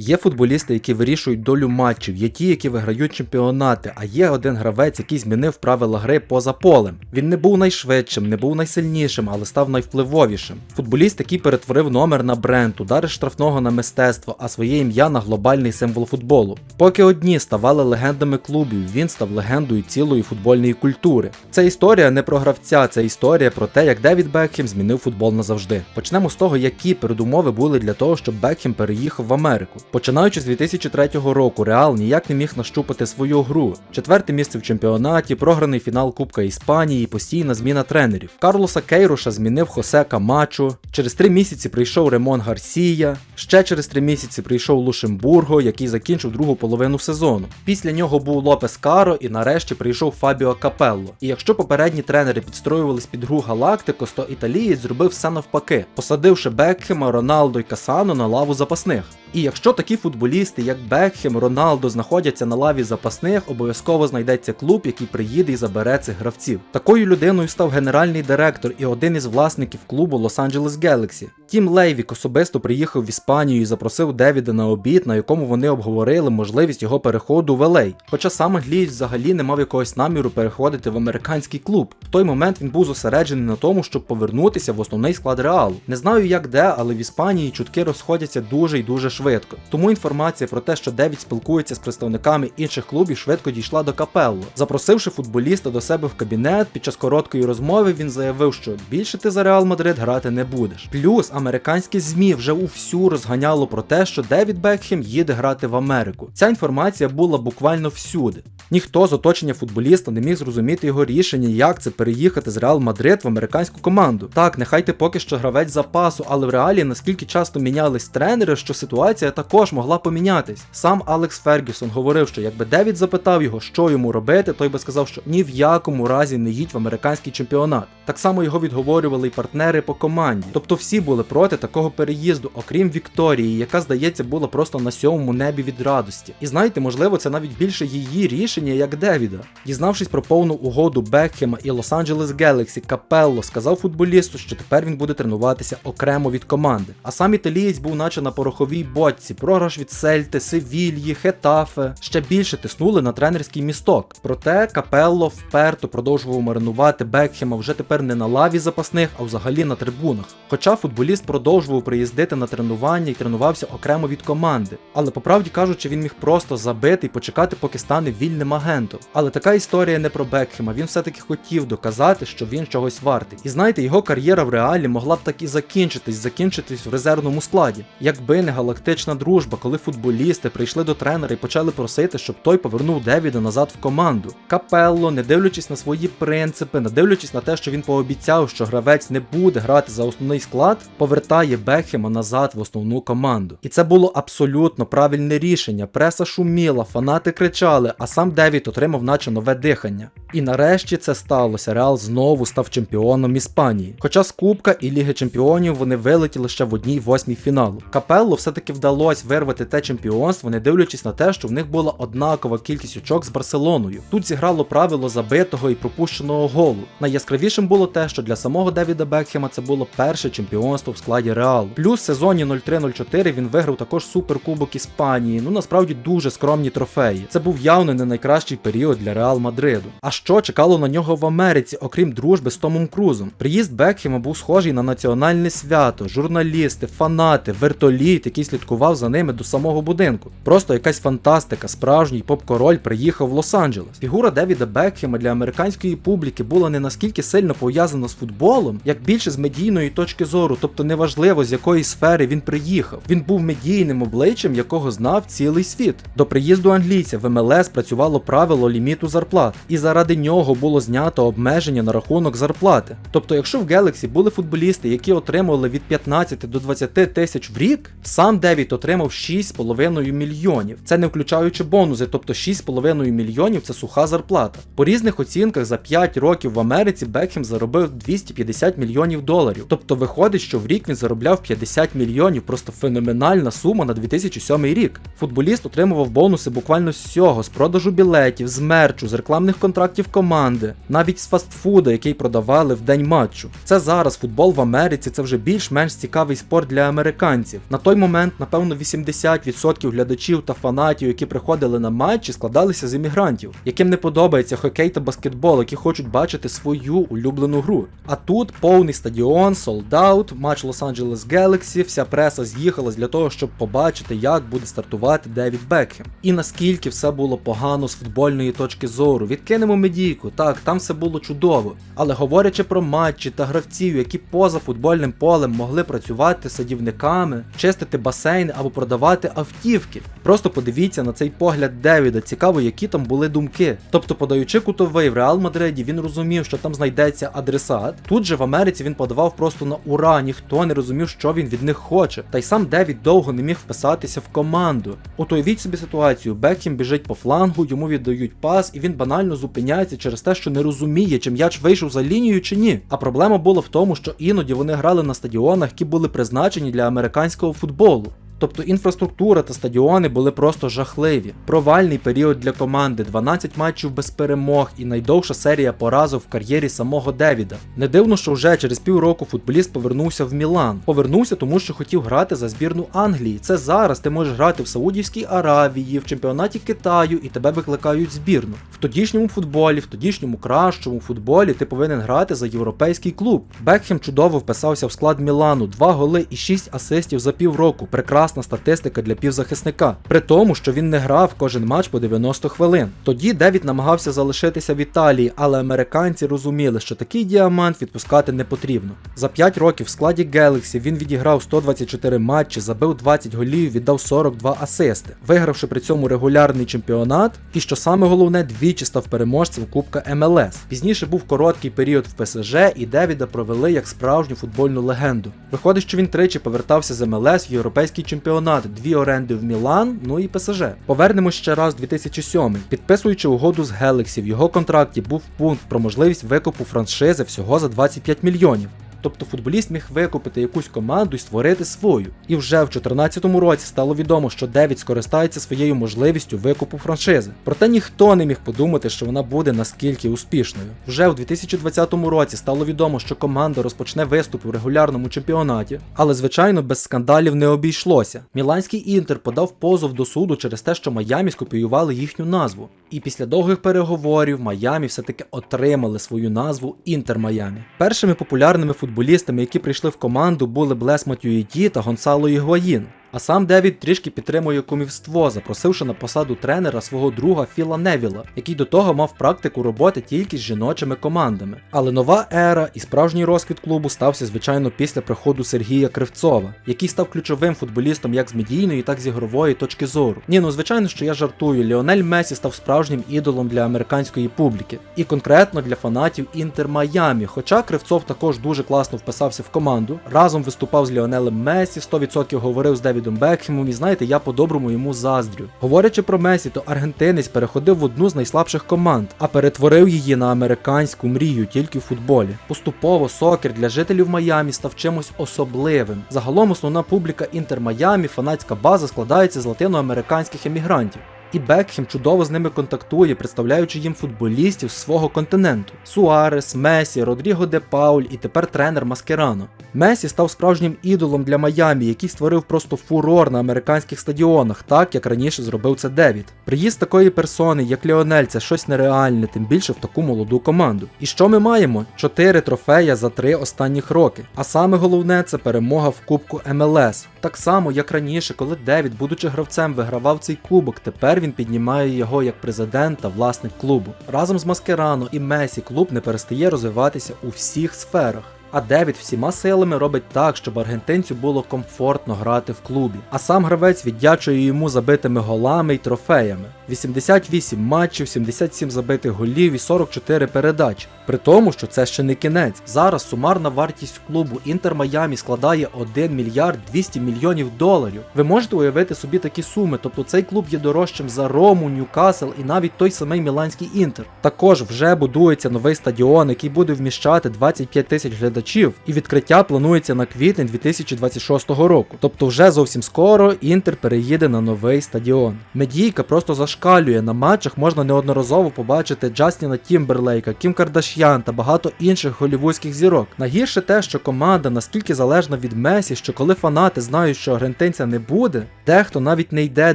Є футболісти, які вирішують долю матчів, є ті, які виграють чемпіонати, а є один гравець, який змінив правила гри поза полем. Він не був найшвидшим, не був найсильнішим, але став найвпливовішим. Футболіст, який перетворив номер на бренд, удари штрафного на мистецтво, а своє ім'я на глобальний символ футболу. Поки одні ставали легендами клубів, він став легендою цілої футбольної культури. Це історія не про гравця, це історія про те, як Девід Бекхем змінив футбол назавжди. Почнемо з того, які передумови були для того, щоб Бекхем переїхав в Америку. Починаючи з 2003 року, Реал ніяк не міг нащупати свою гру. Четверте місце в чемпіонаті, програний фінал Кубка Іспанії, постійна зміна тренерів. Карлоса Кейруша змінив Хосе Камачо. Через три місяці прийшов Ремон Гарсія. Ще через три місяці прийшов Лушембурго, який закінчив другу половину сезону. Після нього був Лопес Каро і нарешті прийшов Фабіо Капелло. І якщо попередні тренери підстроювались під гру Галактикос, то італієць зробив все навпаки, посадивши Бекхема, Роналдо і Касано на лаву запасних. І якщо такі футболісти, як Бекхем, Роналдо, знаходяться на лаві запасних, обов'язково знайдеться клуб, який приїде і забере цих гравців. Такою людиною став генеральний директор і один із власників клубу Los-Angeles Galaxy. Тім Лейвік особисто приїхав в Іспанію і запросив Девіда на обід, на якому вони обговорили можливість його переходу в LA. Хоча сам англієць взагалі не мав якогось наміру переходити в американський клуб. В той момент він був зосереджений на тому, щоб повернутися в основний склад реалу. Не знаю як де, але в Іспанії чутки розходяться дуже і дуже швидко. Тому інформація про те, що Девід спілкується з представниками інших клубів, швидко дійшла до Капелло. Запросивши футболіста до себе в кабінет, під час короткої розмови він заявив, що більше ти за Реал Мадрид грати не будеш. Плюс американські ЗМІ вже увсю розганяло про те, що Девід Бекхем їде грати в Америку. Ця інформація була буквально всюди. Ніхто з оточення футболіста не міг зрозуміти його рішення, як це переїхати з Реал Мадрид в американську команду. Так, нехай ти поки що гравець запасу, але в реалі наскільки часто мінялись тренери, що ситуація також могла помінятись. Сам Алекс Фергюсон говорив, що якби Девід запитав його, що йому робити, той би сказав, що ні в якому разі не їдь в американський чемпіонат. Так само його відговорювали й партнери по команді. Тобто всі були проти такого переїзду, окрім Вікторії, яка, здається, була просто на сьомому небі від радості. І знаєте, можливо, це навіть більше її рішення, як Девіда. Дізнавшись про повну угоду Бекхема і Лос-Анджелес Galaxy, Капелло сказав футболісту, що тепер він буде тренуватися окремо від команди. А сам італієць був наче на пороховій бочці, програш від Сельти, Севільї, Хетафе. Ще більше тиснули на тренерський місток. Проте Капелло вперто продовжував маринувати Бекхема вже тепер не на лаві запасних, а взагалі на трибунах. Хоча футболіст продовжував приїздити на тренування і тренувався окремо від команди. Але по правді кажучи, він міг просто забити і почекати, поки стане вільним агентом. Але така історія не про Бекхема. Він все-таки хотів доказати, що він чогось вартий. І знаєте, його кар'єра в реалі могла б так і закінчитись, закінчитись в резервному складі. Якби не галактична дружба, коли футболісти прийшли до тренера і почали просити, щоб той повернув Девіда назад в команду. Капелло, не дивлячись на свої принципи, не дивлячись на те, що він пообіцяв, що гравець не буде грати за основний склад, повертає Бекхема назад в основну команду. І це було абсолютно правильне рішення. Преса шуміла, фанати кричали, а сам Девід отримав наче нове дихання. І нарешті це сталося. Реал знову став чемпіоном Іспанії. Хоча з Кубка і Ліги Чемпіонів вони вилетіли ще в одній восьмій фіналу. Капелло все-таки вдалося вирвати те чемпіонство, не дивлячись на те, що в них була однакова кількість очок з Барселоною. Тут зіграло правило забитого і пропущеного голу. Найяскравішим було те, що для самого Девіда Бекхема це було перше чемпіонство в складі Реалу. Плюс в сезоні 03-04 він виграв також суперкубок Іспанії. Ну насправді дуже скромні трофеї. Це був явно не найкращий період для Реал Мадриду. А що чекало на нього в Америці, окрім дружби з Томом Крузом? Приїзд Бекхема був схожий на національне свято, журналісти, фанати, вертоліт, який слідкував за ними до самого будинку. Просто якась фантастика, справжній поп-король приїхав в Лос-Анджелес. Фігура Девіда Бекхема для американської публіки була не наскільки сильно пов'язана з футболом, як більше з медійної точки зору, тобто неважливо з якої сфери він приїхав. Він був медійним обличчям, якого знав цілий світ. До приїзду англійця в МЛС працювало правило ліміту зарплат, і заради нього було знято обмеження на рахунок зарплати. Тобто, якщо в Galaxy були футболісти, які отримували від 15 до 20 тисяч в рік, сам Девід отримав 6,5 мільйонів. Це не включаючи бонуси, тобто 6,5 мільйонів це суха зарплата. По різних оцінках за 5 років в Америці Бекхем заробив 250 мільйонів доларів. Тобто виходить, що в рік він заробляв 50 мільйонів, просто феноменальна сума на 2007 рік. Футболіст отримував бонуси буквально з всього, з продажу білетів, з мерчу, з рекламних контрактів команди, навіть з фастфуда, який продавали в день матчу. Це зараз футбол в Америці це вже більш-менш цікавий спорт для американців. На той момент, напевно, 80% глядачів та фанатів, які приходили на матчі, складалися з іммігрантів, яким не подобається хокей та баскетбол, які хочуть бачити свою улюблену гру. А тут повний стадіон, солдаут, матч Лос-Анджелес Galaxy, вся преса з'їхалась для того, щоб побачити, як буде стартувати Девід Бекхем. І наскільки все було погано з футбольної точки зору. Відкинемо медійку, так, там все було чудово. Але говорячи про матчі та гравців, які поза футбольним полем могли працювати садівниками, чистити басейни або продавати автівки. Просто подивіться на цей погляд Девіда, цікаво, які там були думки. Тобто, подаючи кутовий в Реал Мадриді, він розумів, що там знайдеться адресат. Тут же в Америці він подавав просто на ура, ніхто не розумів, що він від них хоче. Та й сам Девід довго не міг вписатися в команду. От уявіть собі ситуацію: Бекхем біжить по флангу, йому віддають пас, і він банально зупиняється через те, що не розуміє, чи м'яч вийшов за лінію чи ні. А проблема була в тому, що іноді вони грали на стадіонах, які були призначені для американського футболу. Тобто інфраструктура та стадіони були просто жахливі. Провальний період для команди, 12 матчів без перемог і найдовша серія поразок в кар'єрі самого Девіда. Не дивно, що вже через півроку футболіст повернувся в Мілан. Повернувся, тому що хотів грати за збірну Англії. Це зараз ти можеш грати в Саудівській Аравії, в чемпіонаті Китаю і тебе викликають збірну. В тодішньому футболі, в тодішньому кращому футболі ти повинен грати за європейський клуб. Бекхем чудово вписався в склад Мілану, 2 голи і 6 асистів за півроку. Прекрасна статистика для півзахисника. При тому, що він не грав кожен матч по 90 хвилин. Тоді Девід намагався залишитися в Італії, але американці розуміли, що такий діамант відпускати не потрібно. За 5 років в складі Galaxy він відіграв 124 матчі, забив 20 голів, віддав 42 асисти, вигравши при цьому регулярний чемпіонат. І що саме головне, двічі став переможцем Кубка МЛС. Пізніше був короткий період в ПСЖ, і Девіда провели як справжню футбольну легенду. Виходить, що він тричі повертався з МЛС в європейський чемпіонат, дві оренди в Мілан, ну і ПСЖ. Повернемо ще раз в 2007. Підписуючи угоду з Гелексі, в його контракті був пункт про можливість викупу франшизи всього за 25 мільйонів. Тобто футболіст міг викупити якусь команду і створити свою. І вже в 2014 році стало відомо, що Девід скористається своєю можливістю викупу франшизи. Проте ніхто не міг подумати, що вона буде наскільки успішною. Вже в 2020 році стало відомо, що команда розпочне виступ у регулярному чемпіонаті, але звичайно без скандалів не обійшлося. Міланський інтер подав позов до суду через те, що Майамі скопіювали їхню назву. І після довгих переговорів Майамі все-таки отримали свою назву Інтер Майамі. Першими популярними футболістами, які прийшли в команду, були Блес Матюїді та Гонсало Ігуаїн. А сам Девід трішки підтримує кумівство, запросивши на посаду тренера свого друга Філа Невіла, який до того мав практику роботи тільки з жіночими командами. Але нова ера і справжній розквіт клубу стався, звичайно, після приходу Сергія Кривцова, який став ключовим футболістом як з медійної, так і з ігрової точки зору. Ні, ну звичайно, що я жартую. Ліонель Месі став справжнім ідолом для американської публіки, і конкретно для фанатів Інтер Майамі. Хоча Кривцов також дуже класно вписався в команду, разом виступав з Ліонелем Месі, 100% говорив з Девідом Бекхемом, і знаєте, я по-доброму йому заздрю. Говорячи про Месі, то аргентинець переходив в одну з найслабших команд, а перетворив її на американську мрію тільки в футболі. Поступово сокер для жителів Майамі став чимось особливим. Загалом основна публіка Інтер Майамі, фанатська база складається з латиноамериканських емігрантів. І Бекхем чудово з ними контактує, представляючи їм футболістів з свого континенту: Суарес, Месі, Родріго де Пауль і тепер тренер Маскерано. Месі став справжнім ідолом для Майамі, який створив просто фурор на американських стадіонах, так як раніше зробив це Девід. Приїзд такої персони, як Ліонель, це щось нереальне, тим більше в таку молоду команду. І що ми маємо? Чотири трофея за три останніх роки. А саме головне це перемога в Кубку МЛС. Так само, як раніше, коли Девід, будучи гравцем, вигравав цей кубок, тепер він піднімає його як президент та власник клубу. Разом з Маскерано і Месі клуб не перестає розвиватися у всіх сферах. А Девід всіма силами робить так, щоб аргентинцю було комфортно грати в клубі. А сам гравець віддячує йому забитими голами й трофеями. 88 матчів, 77 забитих голів і 44 передачі. При тому, що це ще не кінець. Зараз сумарна вартість клубу Інтер Майамі складає 1 мільярд 200 мільйонів доларів. Ви можете уявити собі такі суми, тобто цей клуб є дорожчим за Рому, Ньюкасл і навіть той самий Міланський Інтер. Також вже будується новий стадіон, який буде вміщати 25 тисяч глядачів, і відкриття планується на квітень 2026 року. Тобто вже зовсім скоро Інтер переїде на новий стадіон. Медійка просто зашкалює. На матчах можна неодноразово побачити Джастіна Тімберлейка, Кім Кардаш'ян та багато інших голівудських зірок. Найгірше те, що команда наскільки залежна від Месі, що коли фанати знають, що аргентинця не буде, дехто навіть не йде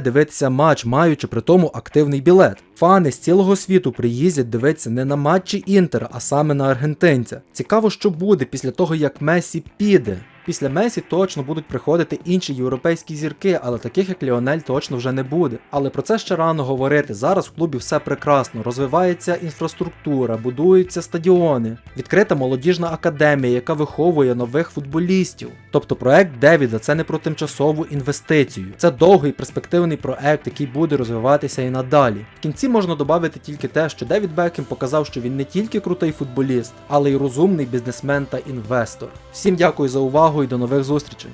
дивитися матч, маючи при тому активний білет. Фани з цілого світу приїздять дивитися не на матчі Інтера, а саме на аргентинця. Цікаво, що буде після того, як Месі піде. Після Месі точно будуть приходити інші європейські зірки, але таких як Ліонель точно вже не буде. Але про це ще рано говорити. Зараз в клубі все прекрасно. Розвивається інфраструктура, будуються стадіони, відкрита молодіжна академія, яка виховує нових футболістів. Тобто проект Девіда це не про тимчасову інвестицію. Це довгий перспективний проект, який буде розвиватися і надалі. В кінці можна додати тільки те, що Девід Бекхем показав, що він не тільки крутий футболіст, але й розумний бізнесмен та інвестор. Всім дякую за увагу і до нових зустрічей.